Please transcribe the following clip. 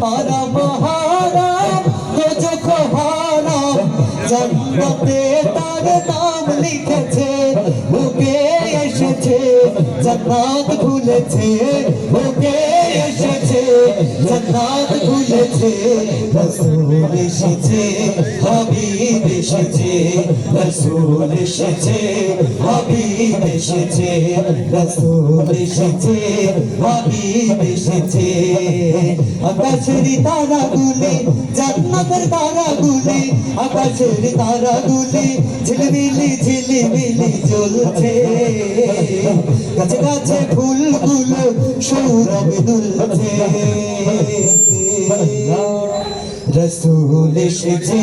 হারাম জান্নাতে তার নাম লিখেছে, বুকে এসেছে, জান্নাত খুলেছে, বুকে এসেছে, জান্নাত খুলেছে, রসুল এসেছে, হাবিব এসেছে, রসুল এসেছে, হাবিব এসেছে, রসুল এসেছে হাবিব এসেছে। আকাশের তারাগুলি, জান্নাতের তারাগুলি, আকাশের তারাগুলি ঝিলমিলি, ঝিলিমিলি জ্বলছে। গাছে গাছে ফুলগুলো সৌরভ দুলছে। রসুল এসেছে